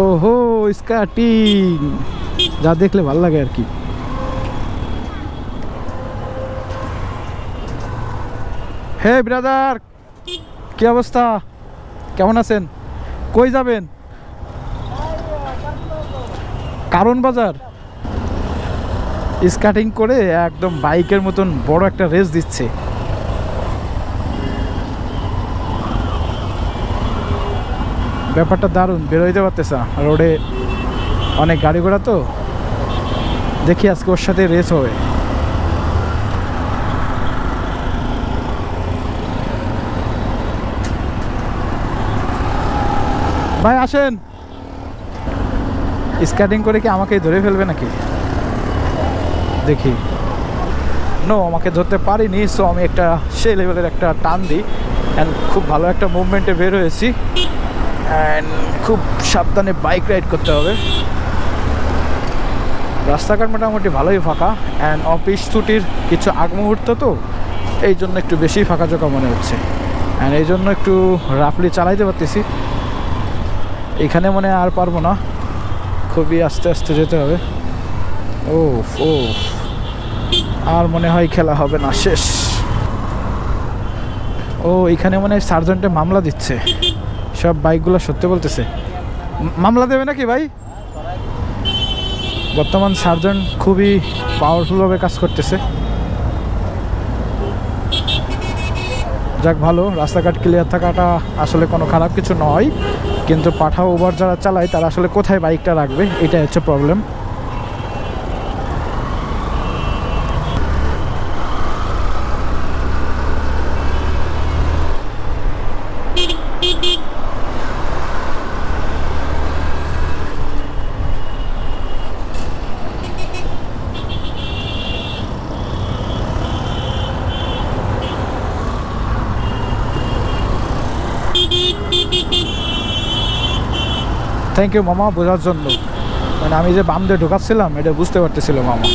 ওহো স্কাটিং যা দেখলে ভালো লাগে আর কি। হে ব্রাদার কি অবস্থা? কেমন আছেন? কই যাবেন? কারণ বাজার? স্কাটিং করে একদম বাইকের মতন বড় একটা রেস দিচ্ছে। ব্যাপারটা দারুণ বেরোইতে পারতেছে রোডে অনেক গাড়ি ঘোড়া তো। দেখি আজকে ওর সাথে রেস হবে। ভাই, আসেন। স্কেটিং করে কি আমাকে ধরে ফেলবে নাকি? দেখি। নো আমাকে ধরতে পারিনি সো আমি একটা সে লেভেলের একটা টান দিই। অ্যান্ড খুব ভালো একটা মুভমেন্টে বের হয়েছি। অ্যান্ড খুব সাবধানে বাইক রাইড করতে হবে। রাস্তাঘাট মোটামুটি ভালোই ফাঁকা। অ্যান্ড অফিস ছুটির কিছু আগ মুহূর্ত তো, এই জন্য একটু বেশি ফাঁকা জোকা মনে হচ্ছে। অ্যান্ড এই জন্য একটু রাফলি চালাইতে পারতেছি। এখানে মনে আর পারব না। খুবই আস্তে আস্তে যেতে হবে। ও ও আর মনে হয় খেলা হবে না, শেষ। ও, এখানে মনে সার্জেন্টে মামলা দিচ্ছে। সব বাইকগুলো সত্যি বলতেছে। মামলা দেবে নাকি ভাই? বর্তমান সার্জন খুবই পাওয়ারফুলভাবে কাজ করতেছে। যাক ভালো, রাস্তাঘাট ক্লিয়ার থাকাটা আসলে কোনো খারাপ কিছু নয়। কিন্তু পাঠা ওভার যারা চালায়, তারা আসলে কোথায় বাইকটা রাখবে, এটাই হচ্ছে প্রবলেম থ্যাংক ইউ মামা, বোঝার জন্য। মানে আমি যে বাম দিয়ে ঢোকাচ্ছিলাম, এটা বুঝতে পারতেছিল মামা।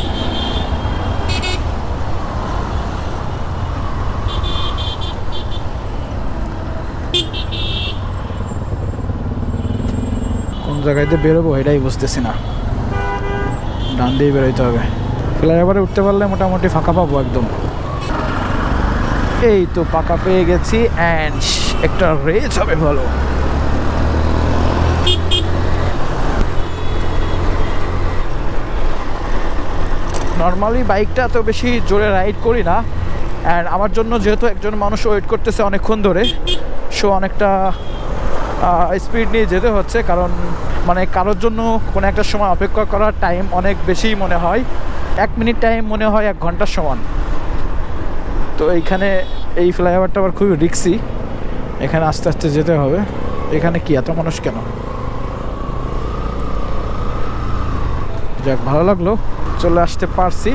কোন জায়গায় দিয়ে বেরোবো এটাই বুঝতেছি না। ডান দিয়ে বেরোইতে হবে। ফ্লাইওভারে উঠতে পারলে মোটামুটি ফাঁকা পাবো একদম। এই তো পাকা পেয়ে গেছি অ্যান্ড একটা রেস হবে ভালো। নর্মালি বাইকটা তো বেশি জোরে রাইড করি না অ্যান্ড আমার জন্য যেহেতু একজন মানুষ ওয়েট করতেছে অনেকক্ষণ ধরে সো অনেকটা স্পিড নিয়ে যেতে হচ্ছে, কারণ মানে কারোর জন্য কোনো একটা সময় অপেক্ষা করার টাইম অনেক বেশি মনে হয়। এক মিনিট টাইম মনে হয় এক ঘণ্টার সমান। তো এইখানে এই ফ্লাইওভারটা আবার খুবই রিক্সি এখানে আস্তে আস্তে যেতে হবে। এখানে কি এত মানুষ কেন? যাক, ভালো লাগল। চলে আসতে পারছি।